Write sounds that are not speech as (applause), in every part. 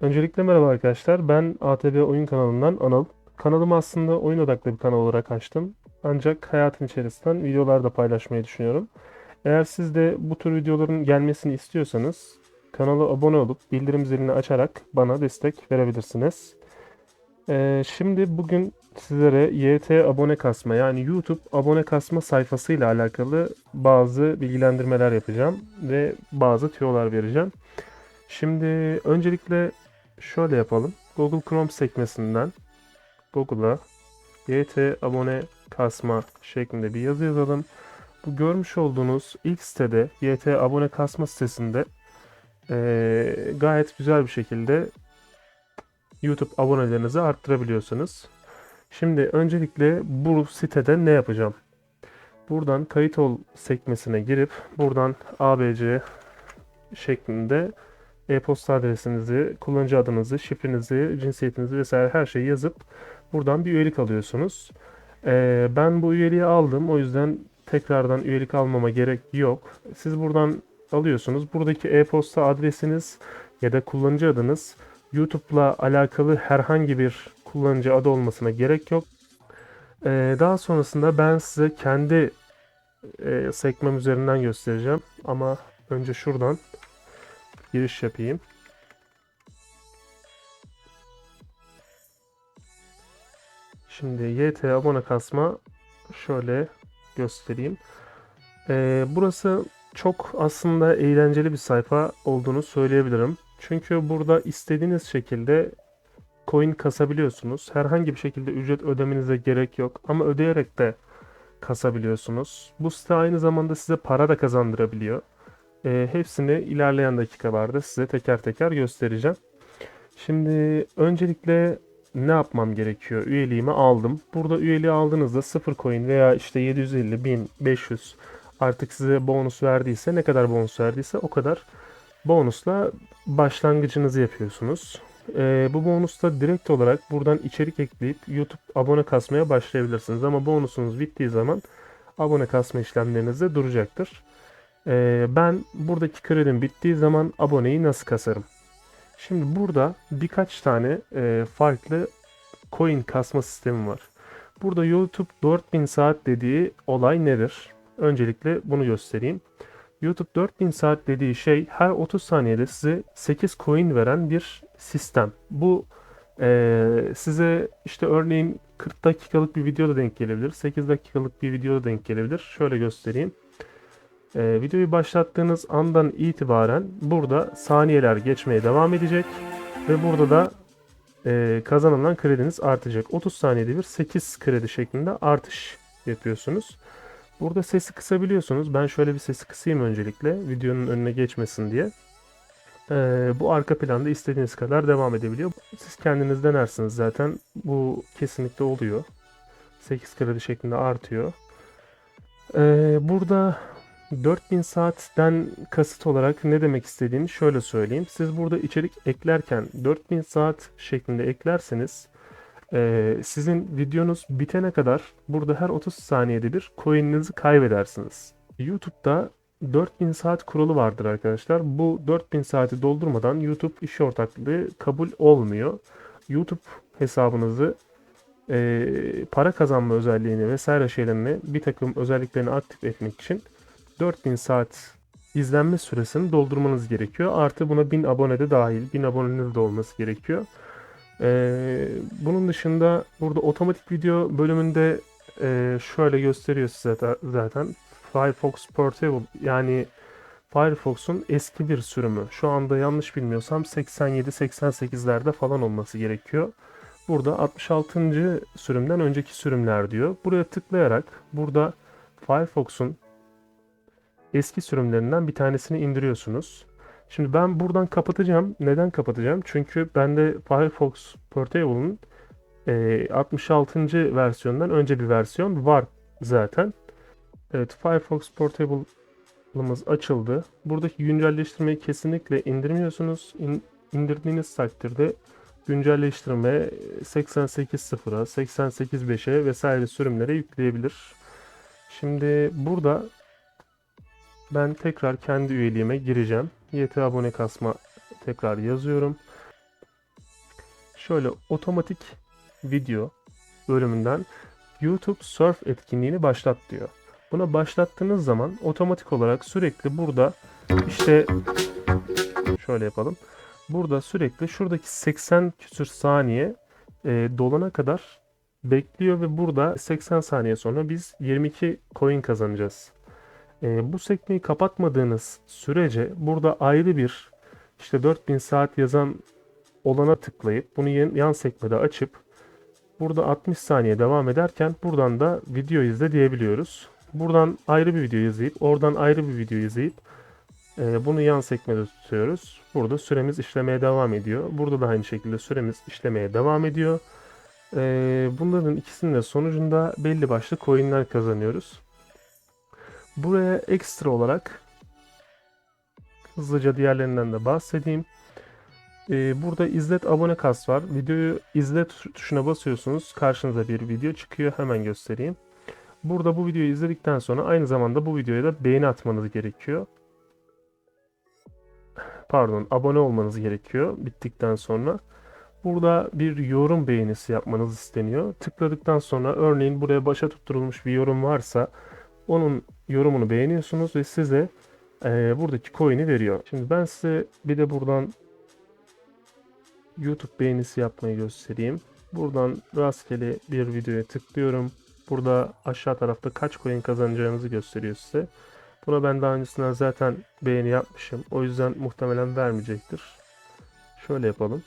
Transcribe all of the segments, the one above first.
Öncelikle merhaba arkadaşlar. Ben ATV Oyun kanalından Anıl. Kanalımı aslında oyun odaklı bir kanal olarak açtım. Ancak hayatın içerisinden videolar da paylaşmayı düşünüyorum. Eğer siz de bu tür videoların gelmesini istiyorsanız kanala abone olup bildirim zilini açarak bana destek verebilirsiniz. Ee, şimdi bugün sizlere YT abone kasma yani YouTube abone kasma sayfasıyla alakalı bazı bilgilendirmeler yapacağım ve bazı tüyolar vereceğim. Şimdi öncelikle şöyle yapalım. Google Chrome sekmesinden Google'a YT abone kasma şeklinde bir yazı yazalım. Bu görmüş olduğunuz ilk sitede YT abone kasma sitesinde eee, gayet güzel bir şekilde YouTube abonelerinizi arttırabiliyorsunuz. Şimdi öncelikle bu sitede ne yapacağım? Buradan kayıt ol sekmesine girip buradan ABC şeklinde e-posta adresinizi, kullanıcı adınızı, şifrenizi, cinsiyetinizi vesaire her şeyi yazıp buradan bir üyelik alıyorsunuz. Ee, ben bu üyeliği aldım. O yüzden tekrardan üyelik almama gerek yok. Siz buradan alıyorsunuz. Buradaki e-posta adresiniz ya da kullanıcı adınız YouTube'la alakalı herhangi bir kullanıcı adı olmasına gerek yok. Ee, daha sonrasında ben size kendi e, sekmem üzerinden göstereceğim. Ama önce şuradan giriş yapayım. Şimdi YT abone kasma şöyle göstereyim. Ee, burası çok aslında eğlenceli bir sayfa olduğunu söyleyebilirim. Çünkü burada istediğiniz şekilde coin kasabiliyorsunuz. Herhangi bir şekilde ücret ödemenize gerek yok ama ödeyerek de kasabiliyorsunuz. Bu site aynı zamanda size para da kazandırabiliyor. E, hepsini ilerleyen dakikalarda size teker teker göstereceğim. Şimdi öncelikle ne yapmam gerekiyor? Üyeliğimi aldım. Burada üyeliği aldığınızda 0 coin veya işte 750, 1000, 500 artık size bonus verdiyse ne kadar bonus verdiyse o kadar bonusla başlangıcınızı yapıyorsunuz. Ee, bu bonusla direkt olarak buradan içerik ekleyip YouTube abone kasmaya başlayabilirsiniz. Ama bonusunuz bittiği zaman abone kasma işlemleriniz de duracaktır. Ee, ben buradaki kredim bittiği zaman aboneyi nasıl kasarım? Şimdi burada birkaç tane e, farklı coin kasma sistemi var. Burada YouTube 4000 saat dediği olay nedir? Öncelikle bunu göstereyim. YouTube 4000 saat dediği şey her 30 saniyede size 8 coin veren bir sistem. Bu e, size işte örneğin 40 dakikalık bir videoda denk gelebilir. 8 dakikalık bir videoda denk gelebilir. Şöyle göstereyim. Ee, videoyu başlattığınız andan itibaren burada saniyeler geçmeye devam edecek ve burada da e, kazanılan krediniz artacak. 30 saniyede bir 8 kredi şeklinde artış yapıyorsunuz. Burada sesi kısabiliyorsunuz. Ben şöyle bir sesi kısayım öncelikle videonun önüne geçmesin diye. Ee, bu arka planda istediğiniz kadar devam edebiliyor. Siz kendiniz denersiniz zaten. Bu kesinlikle oluyor. 8 kredi şeklinde artıyor. Ee, burada 4000 saatten kasıt olarak ne demek istediğini şöyle söyleyeyim. Siz burada içerik eklerken 4000 saat şeklinde eklerseniz e, sizin videonuz bitene kadar burada her 30 saniyede bir coin'inizi kaybedersiniz. YouTube'da 4000 saat kuralı vardır arkadaşlar. Bu 4000 saati doldurmadan YouTube iş ortaklığı kabul olmuyor. YouTube hesabınızı e, para kazanma özelliğini vesaire şeylerini bir takım özelliklerini aktif etmek için 4000 saat izlenme süresini doldurmanız gerekiyor. Artı buna 1000 abone de dahil. 1000 aboneniz de olması gerekiyor. Ee, bunun dışında burada otomatik video bölümünde e, şöyle gösteriyor size zaten. Firefox Portable yani Firefox'un eski bir sürümü. Şu anda yanlış bilmiyorsam 87-88'lerde falan olması gerekiyor. Burada 66. sürümden önceki sürümler diyor. Buraya tıklayarak burada Firefox'un eski sürümlerinden bir tanesini indiriyorsunuz. Şimdi ben buradan kapatacağım. Neden kapatacağım? Çünkü bende Firefox Portable'ın e, 66. versiyondan önce bir versiyon var zaten. Evet Firefox Portable'ımız açıldı. Buradaki güncelleştirmeyi kesinlikle indirmiyorsunuz. İn, indirdiğiniz takdirde güncelleştirme 88.0'a, 88.5'e vesaire sürümlere yükleyebilir. Şimdi burada ben tekrar kendi üyeliğime gireceğim. YT abone kasma tekrar yazıyorum. şöyle otomatik video bölümünden YouTube Surf etkinliğini başlat diyor. Buna başlattığınız zaman otomatik olarak sürekli burada işte şöyle yapalım. Burada sürekli şuradaki 80 küsür saniye e, dolana kadar bekliyor ve burada 80 saniye sonra biz 22 coin kazanacağız. E, bu sekmeyi kapatmadığınız sürece burada ayrı bir işte 4000 saat yazan olana tıklayıp bunu yan, sekmede açıp burada 60 saniye devam ederken buradan da video izle diyebiliyoruz. Buradan ayrı bir video izleyip oradan ayrı bir video izleyip e, bunu yan sekmede tutuyoruz. Burada süremiz işlemeye devam ediyor. Burada da aynı şekilde süremiz işlemeye devam ediyor. E, bunların ikisinin de sonucunda belli başlı coinler kazanıyoruz. Buraya ekstra olarak hızlıca diğerlerinden de bahsedeyim. Ee, burada izlet abone kas var. Videoyu izlet tuşuna basıyorsunuz. Karşınıza bir video çıkıyor. Hemen göstereyim. Burada bu videoyu izledikten sonra aynı zamanda bu videoya da beğeni atmanız gerekiyor. Pardon, abone olmanız gerekiyor bittikten sonra. Burada bir yorum beğenisi yapmanız isteniyor. Tıkladıktan sonra örneğin buraya başa tutturulmuş bir yorum varsa onun yorumunu beğeniyorsunuz ve size e, buradaki coin'i veriyor. Şimdi ben size bir de buradan YouTube beğenisi yapmayı göstereyim. Buradan rastgele bir videoya tıklıyorum. Burada aşağı tarafta kaç coin kazanacağınızı gösteriyor size. Buna ben daha öncesinden zaten beğeni yapmışım. O yüzden muhtemelen vermeyecektir. Şöyle yapalım.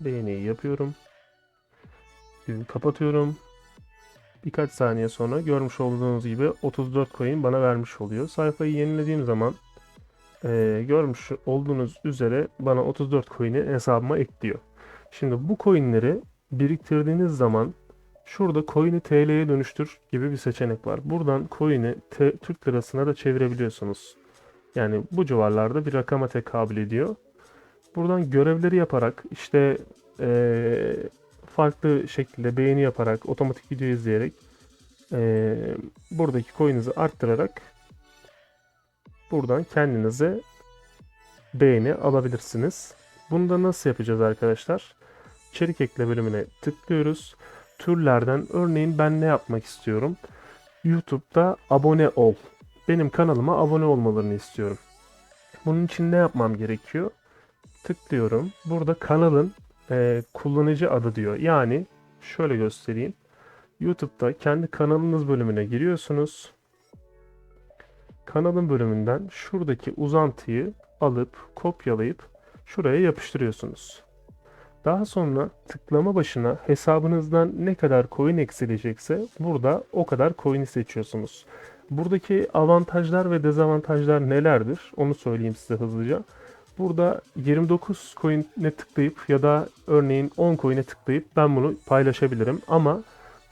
Beğeniyi yapıyorum. Kapatıyorum. Birkaç saniye sonra görmüş olduğunuz gibi 34 coin bana vermiş oluyor. Sayfayı yenilediğim zaman e, görmüş olduğunuz üzere bana 34 coin'i hesabıma ekliyor. Şimdi bu coin'leri biriktirdiğiniz zaman şurada coin'i TL'ye dönüştür gibi bir seçenek var. Buradan coin'i Türk lirasına da çevirebiliyorsunuz. Yani bu civarlarda bir rakama tekabül ediyor. Buradan görevleri yaparak işte e, farklı şekilde beğeni yaparak otomatik video izleyerek e, buradaki coin'inizi arttırarak buradan kendinize beğeni alabilirsiniz. Bunu da nasıl yapacağız arkadaşlar? İçerik ekle bölümüne tıklıyoruz. Türlerden örneğin ben ne yapmak istiyorum? YouTube'da abone ol. Benim kanalıma abone olmalarını istiyorum. Bunun için ne yapmam gerekiyor? Tıklıyorum. Burada kanalın e, kullanıcı adı diyor. Yani şöyle göstereyim. YouTube'da kendi kanalınız bölümüne giriyorsunuz. Kanalın bölümünden şuradaki uzantıyı alıp kopyalayıp şuraya yapıştırıyorsunuz. Daha sonra tıklama başına hesabınızdan ne kadar coin eksilecekse burada o kadar coin'i seçiyorsunuz. Buradaki avantajlar ve dezavantajlar nelerdir? Onu söyleyeyim size hızlıca. Burada 29 coin'e tıklayıp ya da örneğin 10 coin'e tıklayıp ben bunu paylaşabilirim. Ama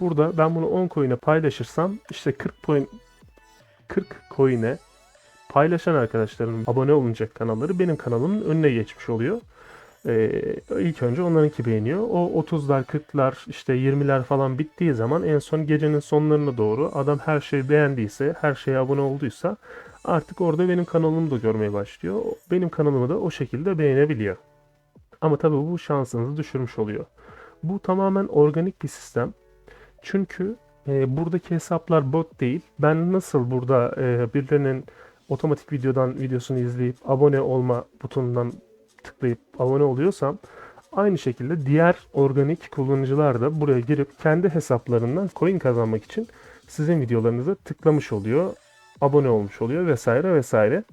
burada ben bunu 10 coin'e paylaşırsam işte 40 coin 40 coin'e paylaşan arkadaşlarım abone olunacak kanalları benim kanalımın önüne geçmiş oluyor. Ee, ilk önce onlarınki beğeniyor. O 30'lar, 40'lar, işte 20'ler falan bittiği zaman en son gecenin sonlarına doğru adam her şeyi beğendiyse, her şeye abone olduysa artık orada benim kanalımı da görmeye başlıyor. Benim kanalımı da o şekilde beğenebiliyor. Ama tabii bu şansınızı düşürmüş oluyor. Bu tamamen organik bir sistem. Çünkü e, buradaki hesaplar bot değil. Ben nasıl burada e, birilerinin otomatik videodan videosunu izleyip abone olma butonundan tıklayıp abone oluyorsam aynı şekilde diğer organik kullanıcılar da buraya girip kendi hesaplarından coin kazanmak için sizin videolarınıza tıklamış oluyor, abone olmuş oluyor vesaire vesaire.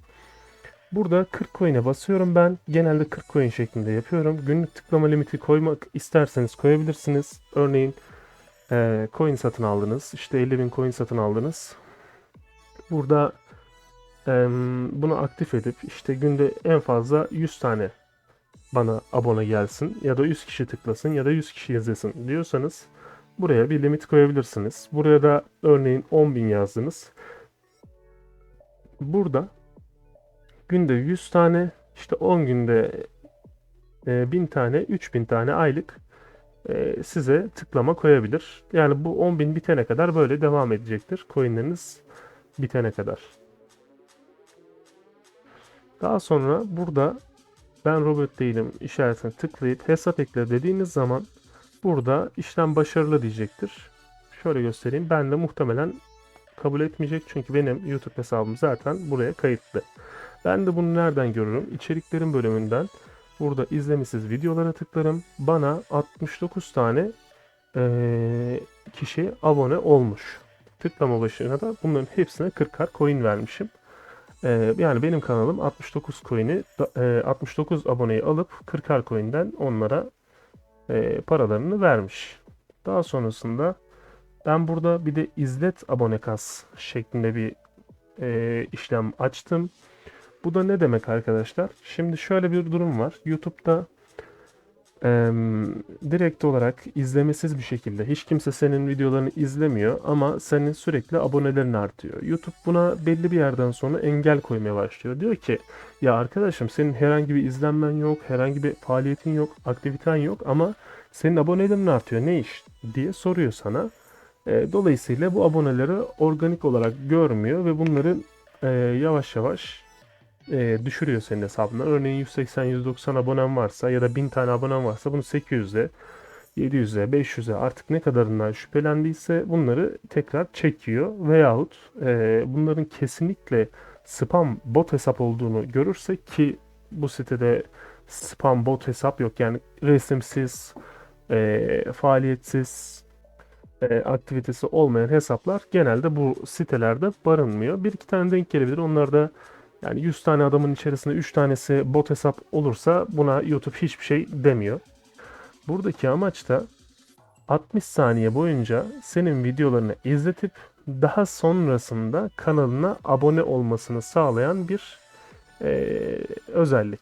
Burada 40 coin'e basıyorum ben. Genelde 40 coin şeklinde yapıyorum. Günlük tıklama limiti koymak isterseniz koyabilirsiniz. Örneğin e, coin satın aldınız. İşte 50 bin coin satın aldınız. Burada e, bunu aktif edip işte günde en fazla 100 tane bana abone gelsin ya da 100 kişi tıklasın ya da 100 kişi izlesin diyorsanız buraya bir limit koyabilirsiniz. Buraya da örneğin 10.000 yazdınız. Burada günde 100 tane işte 10 günde e, 1000 tane 3000 tane aylık e, size tıklama koyabilir. Yani bu 10.000 bitene kadar böyle devam edecektir. Coinleriniz bitene kadar. Daha sonra burada ben robot değilim işaretine tıklayıp hesap ekle dediğiniz zaman burada işlem başarılı diyecektir. Şöyle göstereyim. Ben de muhtemelen kabul etmeyecek çünkü benim YouTube hesabım zaten buraya kayıtlı. Ben de bunu nereden görürüm? İçeriklerin bölümünden burada izlemesiz videolara tıklarım. Bana 69 tane eee, kişi abone olmuş. Tıklama başına da bunların hepsine 40'ar coin vermişim. Eee, yani benim kanalım 69 coin'i eee, 69 aboneyi alıp 40'ar coin'den onlara eee, paralarını vermiş. Daha sonrasında ben burada bir de izlet abone kas şeklinde bir eee, işlem açtım. Bu da ne demek arkadaşlar? Şimdi şöyle bir durum var. YouTube'da em, direkt olarak izlemesiz bir şekilde hiç kimse senin videolarını izlemiyor ama senin sürekli abonelerin artıyor. YouTube buna belli bir yerden sonra engel koymaya başlıyor. Diyor ki ya arkadaşım senin herhangi bir izlenmen yok, herhangi bir faaliyetin yok, aktiviten yok ama senin abonelerin artıyor. Ne iş diye soruyor sana. E, dolayısıyla bu aboneleri organik olarak görmüyor ve bunları e, yavaş yavaş e, düşürüyor senin hesabından. Örneğin 180-190 abonen varsa ya da 1000 tane abonen varsa bunu 800'e, 700'e, 500'e artık ne kadarından şüphelendiyse bunları tekrar çekiyor. Veyahut e, bunların kesinlikle spam bot hesap olduğunu görürse ki bu sitede spam bot hesap yok. Yani resimsiz, e, faaliyetsiz, e, aktivitesi olmayan hesaplar genelde bu sitelerde barınmıyor. Bir iki tane denk gelebilir. Onlar da yani 100 tane adamın içerisinde 3 tanesi bot hesap olursa buna YouTube hiçbir şey demiyor. Buradaki amaç da 60 saniye boyunca senin videolarını izletip daha sonrasında kanalına abone olmasını sağlayan bir eee, özellik.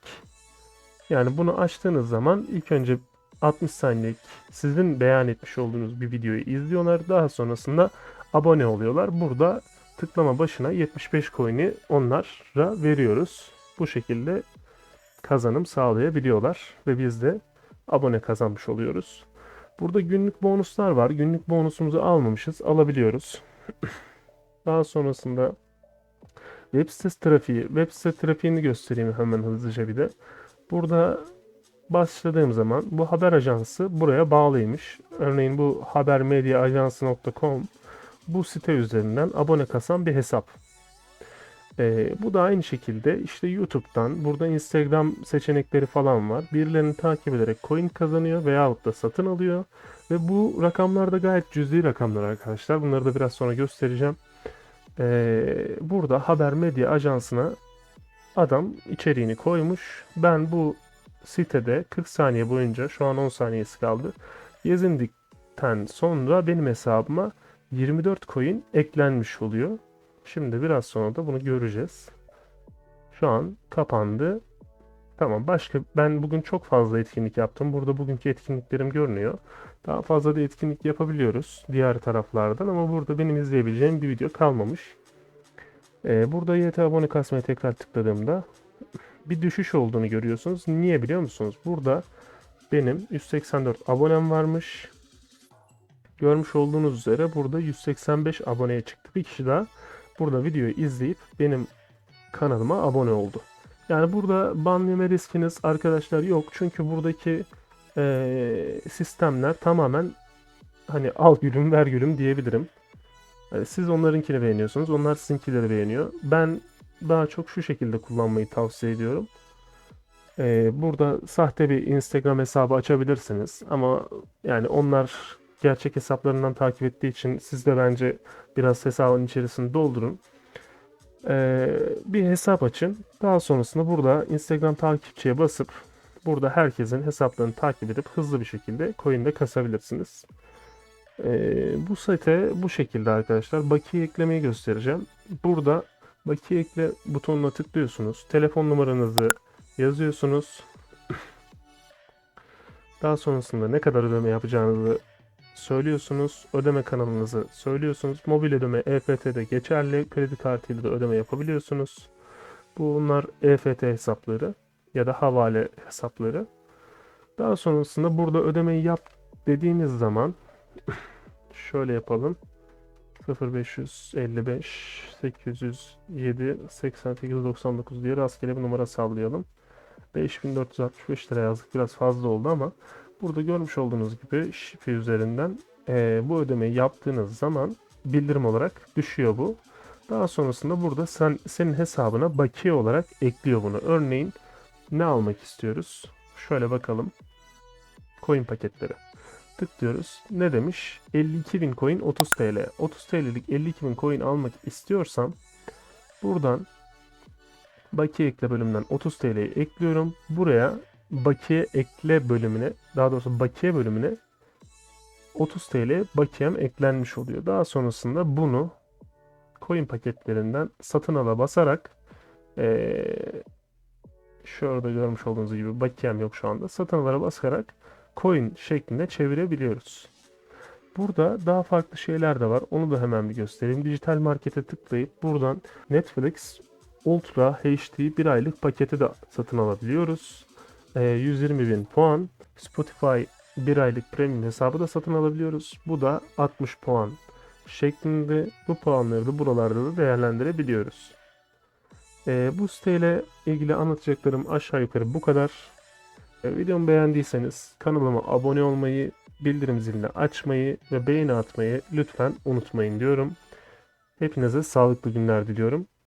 Yani bunu açtığınız zaman ilk önce 60 saniyelik sizin beyan etmiş olduğunuz bir videoyu izliyorlar. Daha sonrasında abone oluyorlar. Burada tıklama başına 75 coin'i onlara veriyoruz. Bu şekilde kazanım sağlayabiliyorlar ve biz de abone kazanmış oluyoruz. Burada günlük bonuslar var. Günlük bonusumuzu almamışız. Alabiliyoruz. (clears throat) Daha sonrasında web sitesi trafiği. Web site trafiğini göstereyim hemen hızlıca bir de. Burada başladığım zaman bu haber ajansı buraya bağlıymış. Örneğin bu habermediaajansı.com bu site üzerinden abone kasan bir hesap. Ee, bu da aynı şekilde işte YouTube'dan burada Instagram seçenekleri falan var. Birilerini takip ederek coin kazanıyor veyahut da satın alıyor. Ve bu rakamlar da gayet cüzi rakamlar arkadaşlar. Bunları da biraz sonra göstereceğim. Ee, burada Haber Medya Ajansı'na adam içeriğini koymuş. Ben bu sitede 40 saniye boyunca şu an 10 saniyesi kaldı. Gezindikten sonra benim hesabıma 24 coin eklenmiş oluyor. Şimdi biraz sonra da bunu göreceğiz. Şu an kapandı. Tamam başka ben bugün çok fazla etkinlik yaptım. Burada bugünkü etkinliklerim görünüyor. Daha fazla da etkinlik yapabiliyoruz diğer taraflardan ama burada benim izleyebileceğim bir video kalmamış. Ee, burada YT abone kasmaya tekrar tıkladığımda bir düşüş olduğunu görüyorsunuz. Niye biliyor musunuz? Burada benim 184 abonem varmış. Görmüş olduğunuz üzere burada 185 aboneye çıktı. Bir kişi daha burada videoyu izleyip benim kanalıma abone oldu. Yani burada ban yeme riskiniz arkadaşlar yok. Çünkü buradaki eee, sistemler tamamen hani al gülüm ver gülüm diyebilirim. Yani siz onlarınkini beğeniyorsunuz. Onlar sizinkileri beğeniyor. Ben daha çok şu şekilde kullanmayı tavsiye ediyorum. Ee, burada sahte bir Instagram hesabı açabilirsiniz ama yani onlar gerçek hesaplarından takip ettiği için siz de bence biraz hesabın içerisini doldurun. Ee, bir hesap açın. Daha sonrasında burada Instagram takipçiye basıp burada herkesin hesaplarını takip edip hızlı bir şekilde coin'de kasabilirsiniz. Ee, bu site bu şekilde arkadaşlar. Bakiye eklemeyi göstereceğim. Burada bakiye ekle butonuna tıklıyorsunuz. Telefon numaranızı yazıyorsunuz. Daha sonrasında ne kadar ödeme yapacağınızı söylüyorsunuz. Ödeme kanalınızı söylüyorsunuz. Mobil ödeme EFT'de geçerli. Kredi kartıyla da ödeme yapabiliyorsunuz. Bunlar EFT hesapları ya da havale hesapları. Daha sonrasında burada ödemeyi yap dediğiniz zaman (laughs) şöyle yapalım. 0555 807 8899 diye rastgele bir numara sallayalım. 5465 lira yazdık. Biraz fazla oldu ama burada görmüş olduğunuz gibi şifre üzerinden eee, bu ödemeyi yaptığınız zaman bildirim olarak düşüyor bu. Daha sonrasında burada sen, senin hesabına bakiye olarak ekliyor bunu. Örneğin ne almak istiyoruz? Şöyle bakalım. Coin paketleri. Tıklıyoruz. Ne demiş? 52.000 coin 30 TL. 30 TL'lik 52.000 coin almak istiyorsam buradan bakiye ekle bölümünden 30 TL'yi ekliyorum. Buraya bakiye ekle bölümüne daha doğrusu bakiye bölümüne 30 TL bakiyem eklenmiş oluyor. Daha sonrasında bunu coin paketlerinden satın ala basarak eee şurada görmüş olduğunuz gibi bakiyem yok şu anda. Satın ala basarak coin şeklinde çevirebiliyoruz. Burada daha farklı şeyler de var. Onu da hemen bir göstereyim. Dijital markete tıklayıp buradan Netflix Ultra HD bir aylık paketi de satın alabiliyoruz. Ee, 120 bin puan. Spotify bir aylık premium hesabı da satın alabiliyoruz. Bu da 60 puan şeklinde. Bu puanları da buralarda da değerlendirebiliyoruz. Ee, bu siteyle ilgili anlatacaklarım aşağı yukarı bu kadar. Ee, videomu beğendiyseniz kanalıma abone olmayı, bildirim zilini açmayı ve beğeni atmayı lütfen unutmayın diyorum. Hepinize sağlıklı günler diliyorum.